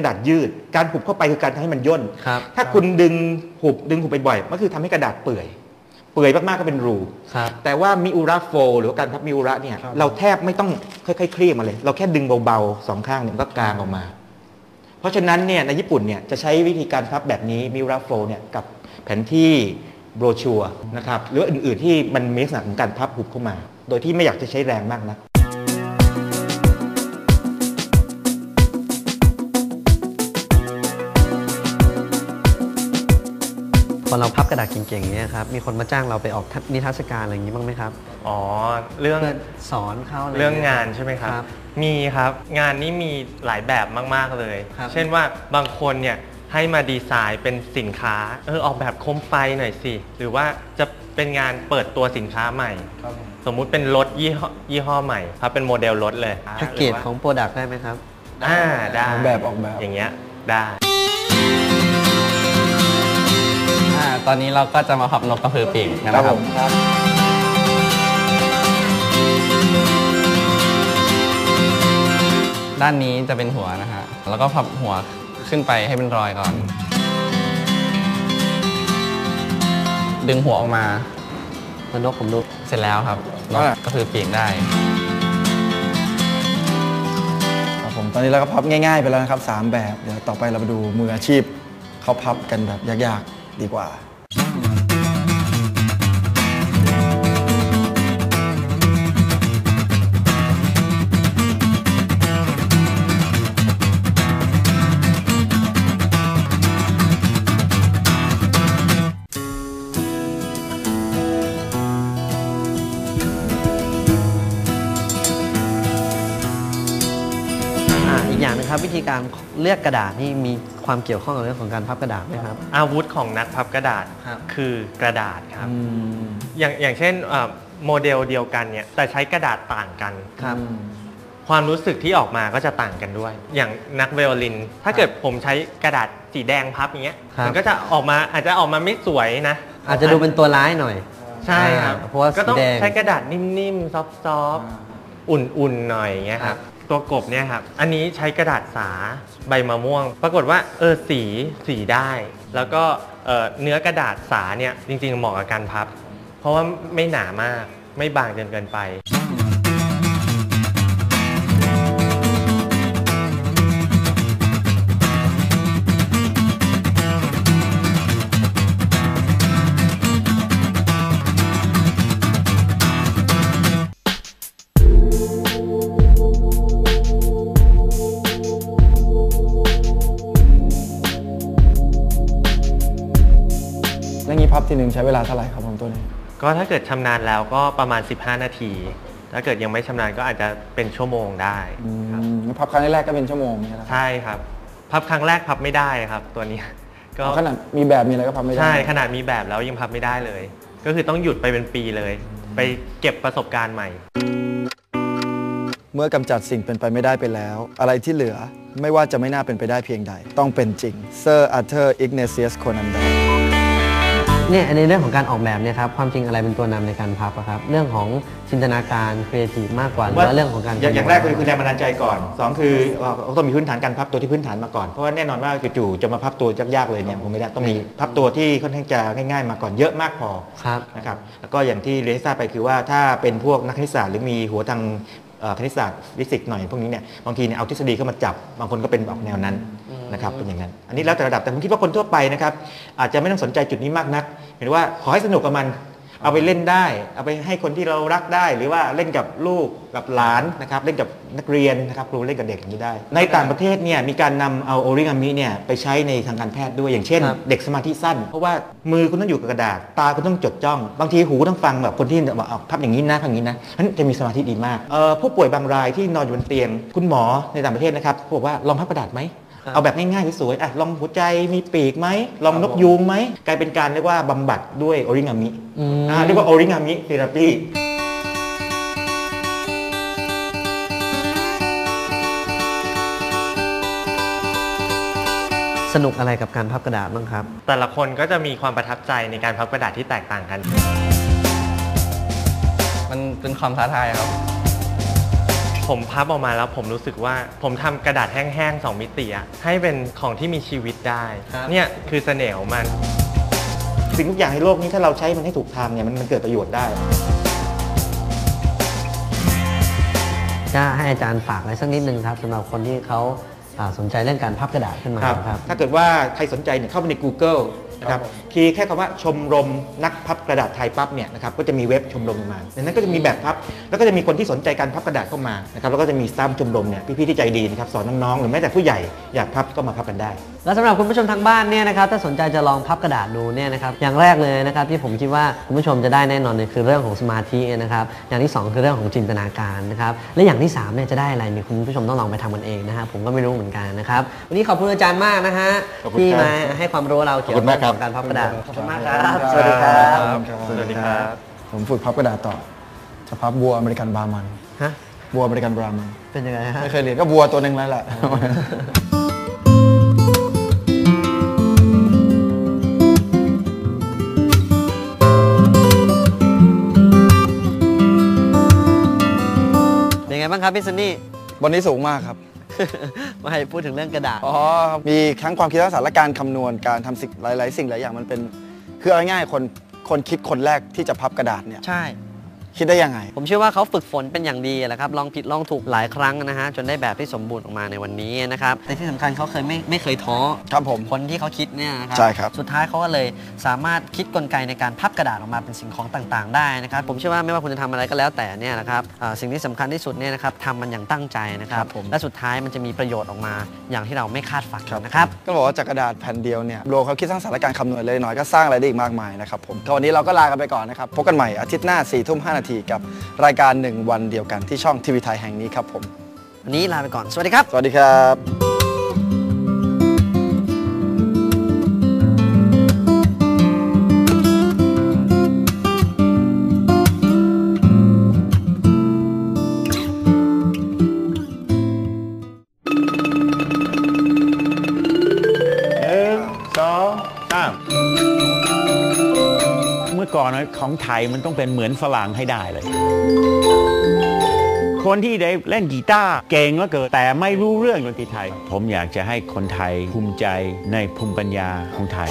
กระดาษยืด การหุบเข้าไปคือการทำให้มันย่น ครับถ้าคุณดึงหุบดึงหุบบ่อยๆมันคือทำให้กระดาษเปื่อย เปื่อยมากๆก็เป็นรู ครับ แต่ว่ามิอุระโฟหรือว่าการพับมิอุระเนี่ยครับเราแทบไม่ต้องค่อยๆคลี่มาเลย เราแค่ดึงเบาๆสองข้างเนี่ยมันก็กางออกมา เพราะฉะนั้นเนี่ยในญี่ปุ่นเนี่ยจะใช้วิธีการพับแบบนี้มิอุระโฟเนี่ยกับแผนที่โบรชัวร์นะครับหรือว่าอื่นๆที่มันมีลักษณะของการพับหุบเข้ามา โดยที่ไม่อยากจะใช้แรงมากนะ พอเราพับกระดาษเก่งๆเนี่ยครับมีคนมาจ้างเราไปออกนิทรรศการอะไรอย่างนี้บ้างไหมครับอ๋อ เรื่องเพื่อสอนเขาะไเรื่องงานใช่ไหมครับ ครับมีครับงานนี้มีหลายแบบมาก ๆ เลย ครับ เช่นว่าบางคนเนี่ยให้มาดีไซน์เป็นสินค้าเออออกแบบโคมไฟหน่อยสิ หรือว่าจะเป็นงานเปิดตัวสินค้าใหม่ ครับผมสมมุติเป็นรถยี่ห้อยี่ห้อใหม่ครับเป็นโมเดลรถเลยแพ็กเกจของโปรดักต์ได้ไหมครับ อ่าได้ออกแบบออกแบบ อย่างเงี้ยได้ ตอนนี้เราก็จะมาพับนกกระพือปีกกันครับนะคผรับมครับ ด้านนี้จะเป็นหัวนะฮะ แล้วก็พับหัวขึ้นไปให้เป็นรอยก่อน ดึงหัวออกมาแล้วนกผมดูเสร็จแล้วครับนกอ่ากระพือปีกได้ครับผมตอนนี้เราก็พับง่าย ๆ ไปแล้วนะครับสามแบบ เดี๋ยวต่อไปเรามาดูมืออาชีพเขาพับกันแบบยากๆ ดีกว่า อ่าอีกอย่างหนึงครับวิธีการเลือกกระดาษนี่มีความเกี่ยวข้องกับเรื่องของการพับกระดาษไหมครับ อาวุธของนักพับกระดาษครับคือกระดาษครับอืมอย่างอย่างเช่นเอ่อโมเดลเดียวกันเนี่ยแต่ใช้กระดาษต่างกันครับอืมความรู้สึกที่ออกมาก็จะต่างกันด้วย อย่างนักไวโอลิน ถ้าเกิดผมใช้กระดาษสีแดงพับอย่างเงี้ยครับมันก็จะออกมาอาจจะออกมาไม่สวยนะ อาจจะดูเป็นตัวร้ายหน่อย ใช่ครับอ่าเพราะว่าก็ต้องสีแดงใช้กระดาษนิ่มๆ ซอฟต์ๆ อุ่นๆหน่อยอย่างเงี้ยครับตัวกบเนี่ยครับอันนี้ใช้กระดาษสาใบมะม่วง ปรากฏว่าเออสีสีได้ แล้วก็เอ่อเนื้อกระดาษสาเนี่ยจริงๆเหมาะกับการพับ เพราะว่าไม่หนามากไม่บางจนเกินไป ทีหนึ่งใช้เวลาเท่าไหร่ครับผมตัวนี้ ก็ถ้าเกิดชำนาญแล้วก็ประมาณ 15 นาที ถ้าเกิดยังไม่ชำนาญก็อาจจะเป็นชั่วโมงได้อืครับมพับครั้งแรกก็เป็นชั่วโมงนี่แหละครับใช่ครับ พับครั้งแรกพับไม่ได้ครับ ตัวเนี้ยก็เอาขนาดมีแบบมีอะไรก็พับไม่ได้ ใช่ขนาดมีแบบแล้วยังพับไม่ได้เลย ก็คือต้องหยุดไปเป็นปีเลย ไปเก็บประสบการณ์ใหม่ เมื่อกำจัดสิ่งเป็นไปไม่ได้ไปแล้ว อะไรที่เหลือไม่ว่าจะไม่น่าเป็นไปได้เพียงใด ต้องเป็นจริงเซอร์อาร์เธอร์อิกเนเซียสโคนันดา เนี่ยในเรื่องของการออกแบบเนี่ยครับความจริงอะไรเป็นตัวนำในการพับอะครับเรื่องของจินตนาการครีเอทีฟมากกว่าหรือว่าเรื่องของการอย่างอย่างแรกคือคือแรงบันดาลใจก่อนสองคือเอ่อต้องมีพื้นฐานการพับตัวที่พื้นฐานมาก่อนเพราะว่าแน่นอนว่าจู่ๆจะมาพับตัวยากๆเลยเนี่ยคงไม่ได้ต้องมีพับตัวที่ค่อนข้างจะง่ายๆ มาก่อนเยอะมากพอครับนะครับแล้วก็อย่างที่เรียนให้ทราบไปคือว่าถ้าเป็นพวกนักคณิตศาสตร์หรือมีหัวทางเอ่อ คณิตศาสตร์ฟิสิกส์หน่อยพวกนี้เนี่ยบางทีเนี่ยเอาทฤษฎีเข้ามาจับบางคนก็เป็นออกแนวนั้นนะครับเป็นอย่างนั้น อันนี้แล้วแต่ระดับแต่ผมคิดว่าคนทั่วไปนะครับอาจจะไม่ต้องสนใจจุดนี้มากนัก เห็นว่าขอให้สนุกกับมัน เอาไปเล่นได้ เอาไปให้คนที่เรารักได้ หรือว่าเล่นกับลูกกับหลานนะครับเล่นกับนักเรียนนะครับครูเล่นกับเด็กอย่างนี้ได้ ในต่างประเทศเนี่ยมีการนำเอาโอริงามิเนี่ยไปใช้ในทางการแพทย์ด้วยอย่างเช่น ครับ เด็กสมาธิสั้น เพราะว่ามือคุณต้องอยู่กับกระดาษ ตาคุณต้องจดจ้อง บางทีหูต้องฟังแบบคนที่บอกเอาพับอย่างนี้นะพับอย่างนี้นะนั้นจะมีสมาธิดีมากเอ่อผู้ป่วยบางรายที่นอนอยู่บนเตียง คุณหมอในต่างประเทศนะครับเขาบอกว่าลองพับกระดาษไหมครับ เอาแบบง่ายๆสวยๆอะลองหัวใจมีปีกไหมลองนกยูงไหมกลายเป็นการเรียกว่าบำบัดด้วยโอริงามิอืมอ่าเรียกว่าโอริงามิเทราปีสนุกอะไรกับการพับกระดาษบ้างครับ แต่ละคนก็จะมีความประทับใจในการพับกระดาษที่แตกต่างกัน มันเป็นความท้าทายครับ ผผมพับออกมาแล้วผมรู้สึกว่าผมทำกระดาษแห้งๆสองมิติอะให้เป็นของที่มีชีวิตได้ ครับ เนี่ยคือเสน่ห์ของมัน สิ่งทุกอย่างในโลกนี้ถ้าเราใช้มันให้ถูกทางเนี่ยมันมันเกิดประโยชน์ได้จะให้อาจารย์ฝากอะไรสักนิดนึงครับสำหรับคนที่เขาอ่าสนใจเรื่องการพับกระดาษขึ้นมาครับครับถ้าเกิดว่าใครสนใจเนี่ยเข้าไปใน Google นะครับคีย์แค่คำว่าชมรมนักพับกระดาษไทยปั๊บเนี่ยนะครับก็จะมีเว็บชมรมมา ในนั้นก็จะมีแบบพับ แล้วก็จะมีคนที่สนใจการพับกระดาษเข้ามานะครับแล้วก็จะมีสตาฟชมรมเนี่ยพี่ๆที่ใจดีนะครับสอนน้องๆหรือแม้แต่ผู้ใหญ่อยากพับก็มาพับกันได้ แล้วสำหรับคุณผู้ชมทางบ้านเนี่ยนะครับถ้าสนใจจะลองพับกระดาษดูเนี่ยนะครับอย่างแรกเลยนะครับที่ผมคิดว่าคุณผู้ชมจะได้แน่นอนเนี่ยคือเรื่องของสมาธินะครับอย่างที่สองคือเรื่องของจินตนาการนะครับและอย่างที่สามเนี่ยจะได้อะไรเนี่ยคุณผู้ชมต้องลองไปทำกันเองนะฮะผมก็ไม่รู้เหมือนกันนะครับวันนี้ขอบคุณอาจารย์มากนะฮะขอบคุณที่ครับ มาให้ความรู้เราเกี่ยวขอบคุณมากครับกับการพับกระดาษ ขอบคุณมากคขรัอบคุณครับ สวัสดีครับ สวัสดีครับ ผมฝึกพับกระดาษต่อ จะพับบัวอเมริกันบรามัน ฮะ บัวอเมริกันบรามัน เป็นยังไงฮะ ไม่เคยเรียนก็บัวตัวหนึ่งแล้วแหละเป็นไงบ้างครับพี่ซันนี่วันนี้สูงมากครับ มาให้พูดถึงเรื่องกระดาษ อ๋อครับมีทั้งความคิดสร้างสรรค์และการคำนวณการทำสิ่งหลาย ๆ สิ่งหลายอย่างมันเป็น คือเอาง่ายๆคนคนคิดคนแรกที่จะพับกระดาษเนี่ย ใช่ คิดได้ยังไง ผมเชื่อว่าเขาฝึกฝนเป็นอย่างดีแหละครับลองผิดลองถูกหลายครั้งนะฮะจนได้แบบที่สมบูรณ์ออกมาในวันนี้นะครับแต่ที่สำคัญเขาเคยไม่ไม่เคยท้อครับผม คนที่เขาคิดเนี่ยนะครัใช่ครับ สุดท้ายเขาก็เลยสามารถคิดกลไกในการพับกระดาษออกมาเป็นสิ่งของต่างๆ ได้นะครับผมเชื่อว่าไม่ว่าคุณจะทำอะไรก็แล้วแต่เนี่ยนะครับอ่าสิ่งที่สำคัญที่สุดเนี่ยนะครับทำมันอย่างตั้งใจนะครับครับผม และสุดท้ายมันจะมีประโยชน์ออกมาอย่างที่เราไม่คาดฝันนะครับ ก็บอกว่าจากกระดาษแผ่นเดียวเนี่ยรวมเขาคิดสร้างสรรค์และการคำนวณเลยน้อยก็สร้างอะไรได้อีกมากมายนะครับผมก็วันนี้เราก็ลากันไปก่อนนะครับพบกันใหม่อาทิตย์หน้า4ี่ทุ่มห้นาทีกับรายการหนึ่งวันเดียวกันที่ช่องทีวีไทยแห่งนี้ครับผมวันนี้ลาไปก่อน สวัสดีครับ สวัสดีครับ ก่อนของไทยมันต้องเป็นเหมือนฝรั่งให้ได้เลย คนที่ได้เล่นกีตาร์เก่งแล้วเกิด แต่ไม่รู้เรื่องดนตรีไทย ผมอยากจะให้คนไทยภูมิใจในภูมิปัญญาของไทย